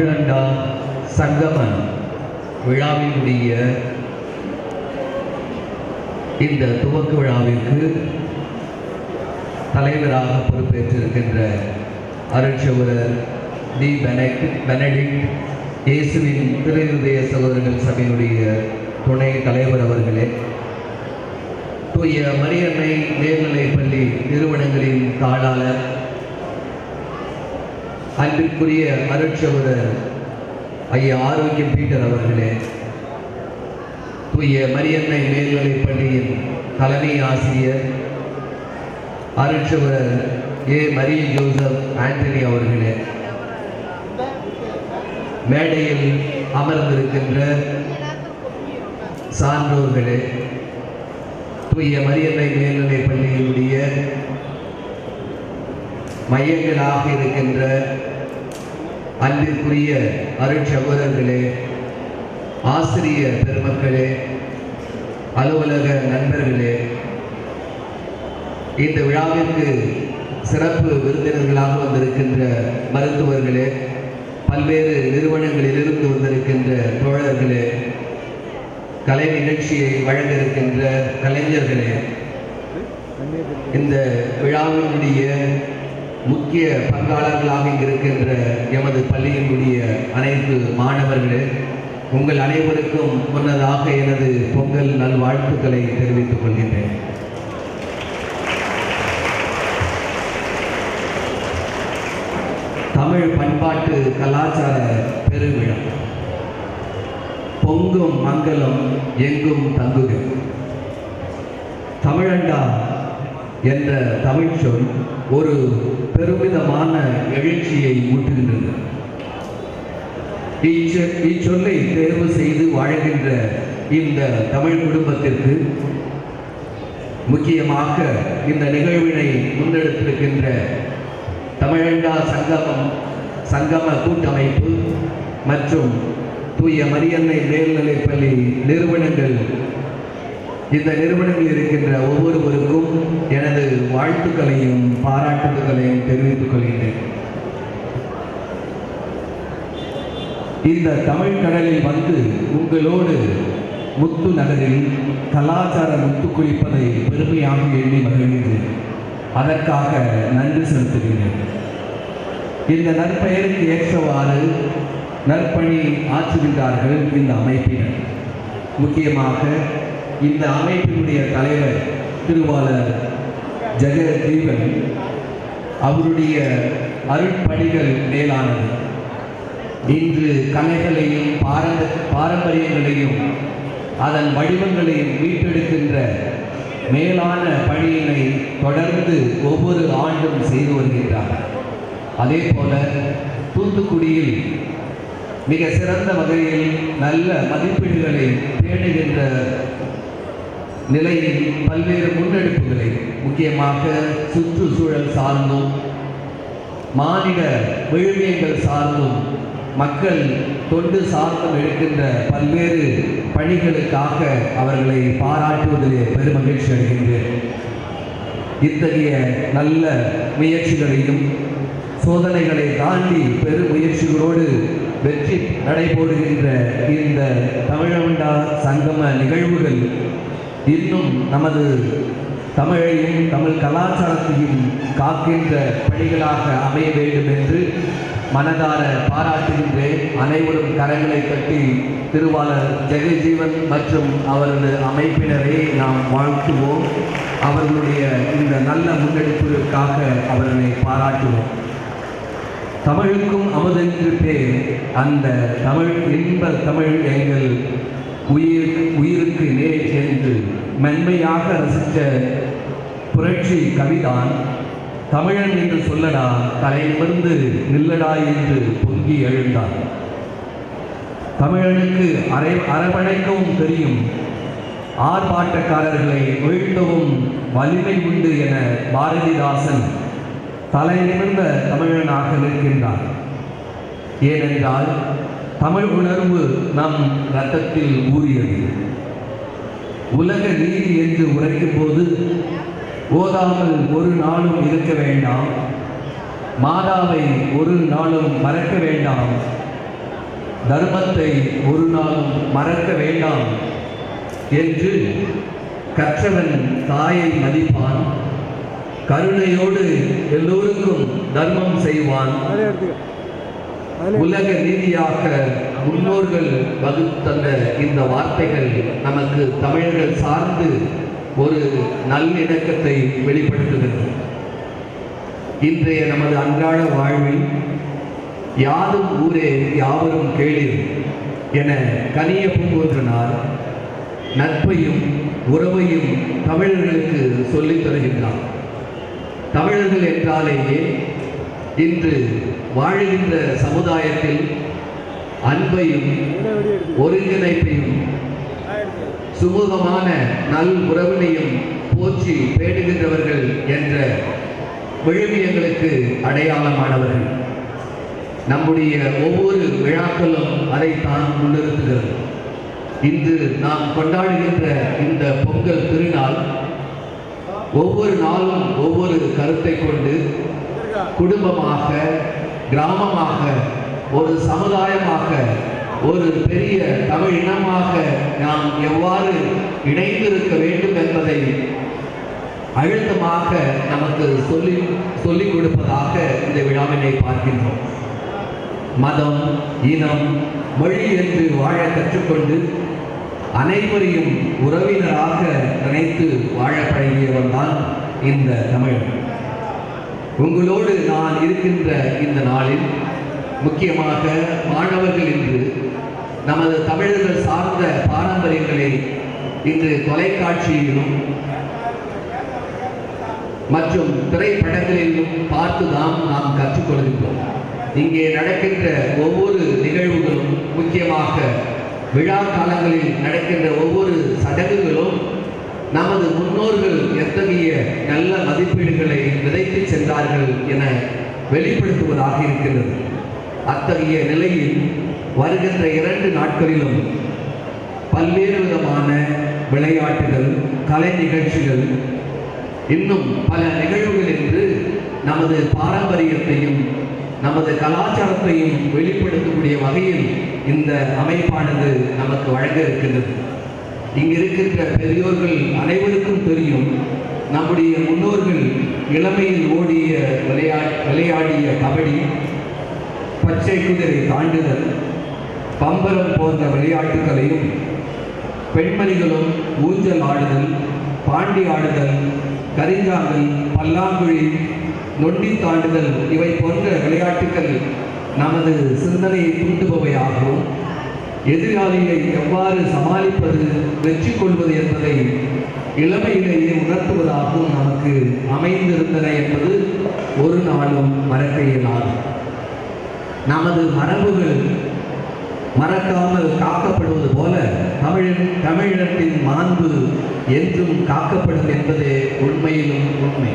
தமிழண்டா சங்கமன் விழாவினுடைய இந்த துவக்க விழாவிற்கு தலைவராக பொறுப்பேற்றிருக்கின்ற அருட்சவரர் டி பெனக் பெனடிக்ட் இயேசுவின் திருஹிருதய சகோதரர்கள் சபையினுடைய துணை தலைவர் அவர்களே தூய மரியன்னை மேல்நிலைப்பள்ளி நிறுவனங்களின் தாளாளர் அன்பிற்குரிய அருட்சவரர் ஐயா ஆரோக்கியம் பீட்டர் அவர்களே தூய மரியன்னை மேல்நிலைப் பள்ளியின் தலைமை ஆசிரியர் அருட்சவரர் ஏ மரிய ஜோசப் ஆண்டனி அவர்களே மேடையில் அமர்ந்திருக்கின்ற சான்றோர்களே தூய மரியன்னை மேல்நிலைப் பள்ளியினுடைய மையங்களாக இருக்கின்ற அன்பிற்குரிய அருட்சகோதரர்களே ஆசிரிய பெருமக்களே அலுவலக நண்பர்களே இந்த விழாவிற்கு சிறப்பு விருந்தினர்களாக வந்திருக்கின்ற மருத்துவர்களே பல்வேறு நிறுவனங்களிலிருந்து வந்திருக்கின்ற தோழர்களே கலை நிகழ்ச்சியை வழங்க இருக்கின்ற கலைஞர்களே இந்த விழாவினுடைய முக்கிய பங்காளர்களாக இருக்கின்ற எமது பள்ளியினுடைய அனைத்து மாணவர்களே உங்கள் அனைவருக்கும் முன்னதாக எனது பொங்கல் நல்வாழ்த்துக்களை தெரிவித்துக் கொள்கின்றேன். தமிழ் பண்பாட்டு கலாச்சார பெருவிழா. பொங்கும் மங்களம் எங்கும் தங்குக. தமிழண்டா என்ற தமிழ் சொல் ஒரு பெருமிதமான எழுச்சியை ஊட்டுகின்றது. இச்சொ- இச்சொல்லை தேர்வு செய்து வாழ்கின்ற இந்த தமிழ் குடும்பத்திற்கு முக்கியமாக இந்த நிகழ்வினை முன்னெடுத்திருக்கின்ற தமிழண்டா சங்கமம் சங்கம கூட்டமைப்பு மற்றும் தூய மரியன்னை மேல்நிலைப்பள்ளி நிறுவனங்கள் இந்த நிறுவனங்களில் இருக்கின்ற ஒவ்வொருவருக்கும் எனது வாழ்த்துக்களையும் பாராட்டுதல்களையும் தெரிவித்துக் கொள்கின்றேன். இந்த தமிழ் கடலில் வந்து உங்களோடு முத்து நகரில் கலாச்சார முத்து குளிப்பதை பெருமையாக எண்ணி மகிழ்கின்றேன். அதற்காக நன்றி செலுத்துகின்றேன். இந்த நற்பெயருக்கு ஏற்றவாறு நற்பணி ஆற்றுகின்றார்கள் இந்த அமைப்பினர். முக்கியமாக இந்த அமைப்பினுடைய தலைவர் திருவாளர் ஜெகதீபன் அவருடைய அருட்பணிகள் மேலானது. இன்று கலைகளையும் பாரம்ப பாரம்பரியங்களையும் அதன் வடிவங்களையும் மீட்டெடுக்கின்ற மேலான பணியினை தொடர்ந்து ஒவ்வொரு ஆண்டும் செய்து வருகின்றார். அதே போல தூத்துக்குடியில் மிக சிறந்த வகையில் நல்ல மதிப்பீடுகளை பேணுகின்ற நிலையில் பல்வேறு முன்னெடுப்புகளை முக்கியமாக சுற்றுச்சூழல் சார்ந்தும் மாநில விழுமியங்கள் சார்ந்தும் மக்கள் தொண்டு சார்ந்தும் எடுக்கின்ற பல்வேறு பணிகளுக்காக அவர்களை பாராட்டுவதிலே பெருமகிழ்ச்சி அடைகின்றேன். இத்தகைய நல்ல முயற்சிகளையும் சோதனைகளை தாண்டி பெரும் முயற்சிகளோடு வெற்றி நடைபோடுகின்ற இந்த தமிழண்டா சங்கம நிகழ்வுகள் இன்னும் நமது தமிழையும் தமிழ் கலாச்சாரத்தையும் காக்கின்ற பணிகளாக அமைய வேண்டும் என்று மனதார பாராட்டுகின்றேன் அனைவரும் கரங்களை கட்டி திருவாளர் ஜெகஜீவன் மற்றும் அவரது அமைப்பினரை நாம் வாழ்த்துவோம். அவர்களுடைய இந்த நல்ல முன்னெடுப்பிற்காக அவர்களை பாராட்டுவோம். தமிழுக்கும் அமுதென்று பேர் அந்த தமிழ் இன்ப தமிழ் எங்கள் உயிர் உயிருக்கு நேர் என்று மென்மையாக ரசித்த புரட்சி கவிதான் தமிழன் என்று சொல்லடா தலை நிமிர்ந்து நில்லடா என்று பொங்கி எழுந்தார் தமிழனுக்கு அரை அரவணைக்கவும் தெரியும். ஆர்ப்பாட்டக்காரர்களை வீழ்த்தவும் வலிமை உண்டு என பாரதிதாசன் தலை நிமிர்ந்த தமிழனாக நிற்கின்றார். ஏனென்றால் தமிழ் உணர்வு நம் ரத்தத்தில் ஊறியது. உலக நீதி என்று உரைக்கும் போது ஓதாமல் ஒரு நாளும் இருக்க வேண்டாம். மாதாவை ஒரு நாளும் மறக்க வேண்டாம். தர்மத்தை ஒரு நாளும் மறக்க வேண்டாம் என்று கற்றவன் தாயை மதிப்பான். கருணையோடு எல்லோருக்கும் தர்மம் செய்வான். உலக ரீதியாக முன்னோர்கள் வகுத்தந்த இந்த வார்த்தைகள் நமக்கு தமிழர்கள் சார்ந்து ஒரு நல்லிணக்கத்தை வெளிப்படுத்துகிறது. இன்றைய நமது அன்றாட வாழ்வில் யாதும் ஊரே யாவரும் கேளீர் என கனிய பூங்கோன்றனார் நட்பையும் உறவையும் தமிழர்களுக்கு சொல்லித் தருகின்றார். தமிழர்கள் என்றாலேயே இன்று வாழுகின்ற சமுதாயத்தில் அன்பையும் ஒருங்கிணைப்பையும் சுமூகமான நல் உறவினையும் போற்றி பேணுகின்றவர்கள் என்ற விழுமியங்களுக்கு அடையாளமானவர்கள். நம்முடைய ஒவ்வொரு விழாக்களும் அதைத்தான் முன்னிறுத்துகிறது. இன்று நாம் கொண்டாடுகின்ற இந்த பொங்கல் திருநாள் ஒவ்வொரு நாளும் ஒவ்வொரு கருத்தை கொண்டு குடும்பமாக கிராமமாக ஒரு சமுதாயமாக ஒரு பெரிய தமிழ் இனமாக நாம் எவ்வாறு இணைந்திருக்க வேண்டும் என்பதை அழுத்தமாக நமக்கு சொல்லி சொல்லிக் கொடுப்பதாக இந்த விழாவினை பார்க்கின்றோம். மதம் இனம் மொழி என்று வாழ கற்றுக்கொண்டு அனைவரையும் உறவினராக நினைத்து வாழ பழகியவன் தான் இந்த தமிழ் உங்களோடு நான் இருக்கின்ற இந்த நாளில் முக்கியமாக மாணவர்கள் இன்று நமது தமிழர்கள் சார்ந்த பாரம்பரியங்களை இன்று தொலைக்காட்சியிலும் மற்றும் திரைப்படங்களிலும் பார்த்துதான் நாம் கற்றுக்கொள்கின்றோம். இங்கே நடக்கின்ற ஒவ்வொரு நிகழ்வுகளும் முக்கியமாக விழா காலங்களில் நடக்கின்ற ஒவ்வொரு சடங்குகளும் நமது முன்னோர்கள் எத்தகைய நல்ல மதிப்பீடுகளை விதைத்து சென்றார்கள் என வெளிப்படுத்துவதாக இருக்கின்றது. அத்தகைய நிலையில் வருகின்ற இரண்டு நாட்களிலும் பல்வேறு விதமான விளையாட்டுகள் கலை நிகழ்ச்சிகள் இன்னும் பல நிகழ்வுகள் என்று நமது பாரம்பரியத்தையும் நமது கலாச்சாரத்தையும் வெளிப்படுத்தக்கூடிய வகையில் இந்த அமைப்பானது நமக்கு வழங்க இருக்கின்றது. இங்கு இருக்கின்ற பெரியோர்கள் அனைவருக்கும் தெரியும் நம்முடைய முன்னோர்கள் இளமையில் ஓடிய விளையா விளையாடிய கபடி பச்சை குதிரை தாண்டுதல் பம்பரம் போன்ற விளையாட்டுகளையும் பெண்மணிகளும் ஊஞ்சல் ஆடுதல் பாண்டி ஆடுதல் கரிஞ்சாங்கல் பல்லாங்குழி நொண்டி தாண்டுதல் இவை போன்ற விளையாட்டுகள் நமது சிந்தனையை தூண்டுபவையாகவும் எதிராளியை எவ்வாறு சமாளிப்பது வெற்றி கொள்வது என்பதை இளமையிலேயே உணர்த்துவதாகவும் நமக்கு அமைந்திருந்தன என்பது ஒரு நாளும் மறக்க இயலாது நமது மரபுகள் மறக்காமல் காக்கப்படுவது போல தமிழின் தமிழினத்தின் மாண்பு என்றும் காக்கப்படும் என்பதே உண்மையிலும் உண்மை.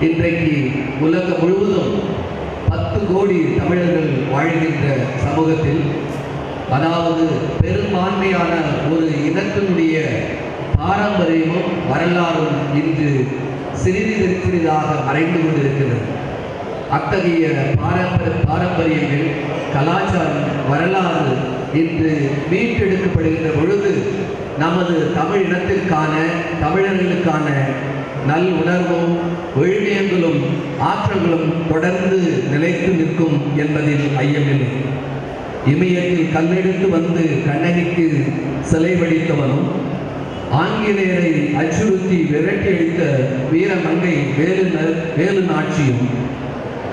இன்றைக்கு உலகம் முழுவதும் பத்து கோடி தமிழர்கள் வாழ்கின்ற சமூகத்தில் அதாவது பெரும்பான்மையான ஒரு இனத்தினுடைய பாரம்பரியமும் வரலாறும் இன்று சிறிது சிறிதாக மறைந்து கொண்டிருக்கிறது. அத்தகைய பாரம்பரிய பாரம்பரியங்கள் கலாச்சாரம் வரலாறு இன்று மீட்டெடுக்கப்படுகின்ற பொழுது நமது தமிழ் இனத்திற்கான தமிழர்களுக்கான நல் உணர்வும் விழுமியங்களும் ஆற்றல்களும் தொடர்ந்து நிலைத்து நிற்கும் என்பதில் ஐயமில்லை. இமயத்தில் கல்லெடுத்து வந்து கண்ணகிக்கு சிலை வடித்தவனும் ஆங்கிலேயரை அச்சுறுத்தி விரட்டி அடித்த வீரமங்கை வேலு ந- வேலு நாட்சியும்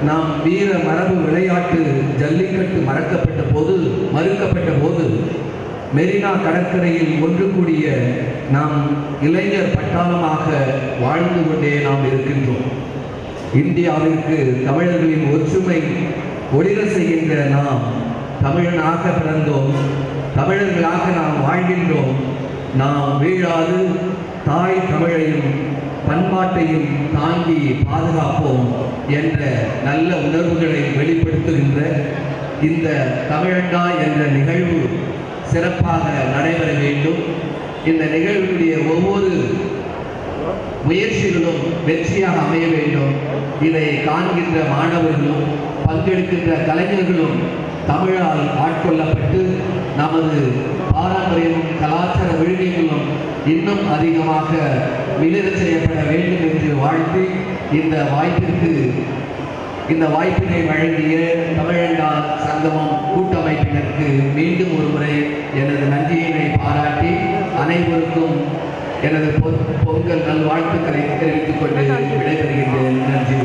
நாம் வீர மரபு விளையாட்டு ஜல்லிக்கட்டு மறக்கப்பட்ட போது மறுக்கப்பட்ட போது மெரினா கடற்கரையில் ஒன்று கூடிய நாம் இளைஞர் பட்டாளமாக வாழ்ந்து கொண்டே நாம் இருக்கின்றோம். இந்தியாவிற்கு தமிழர்களின் ஒற்றுமை ஒளிர செய்கின்ற நாம் தமிழனாக பிறந்தோம் தமிழர்களாக நாம் வாழ்கின்றோம். நாம் வீழாது தாய் தமிழையும் பண்பாட்டையும் தாங்கி பாதுகாப்போம் என்ற நல்ல உணர்வுகளை வெளிப்படுத்துகின்ற இந்த தமிழண்டா என்ற நிகழ்வு சிறப்பாக நடைபெற வேண்டும். இந்த நிகழ்வுடைய ஒவ்வொரு முயற்சிகளும் வெற்றியாக அமைய வேண்டும். இதை காண்கின்ற மாணவர்களும் பங்கெடுக்கின்ற கலைஞர்களும் தமிழால் ஆட்கொள்ளப்பட்டு நமது பாரம்பரியமும் கலாச்சார விழுமியங்களும் இன்னும் அதிகமாக மிளிர செய்யப்பட வேண்டும் என்று வாழ்த்தி இந்த வாய்ப்பிற்கு இந்த வாய்ப்பினை வழங்கிய தமிழண்டா சங்கமம் கூட்டமைப்பினருக்கு மீண்டும் ஒரு முறை எனது நன்றியினை பாராட்டி அனைவருக்கும் எனது பொங்கல் நல்வாழ்த்துக்களை தெரிவித்துக் கொண்டு விடைபெறுகின்றேன். நன்றி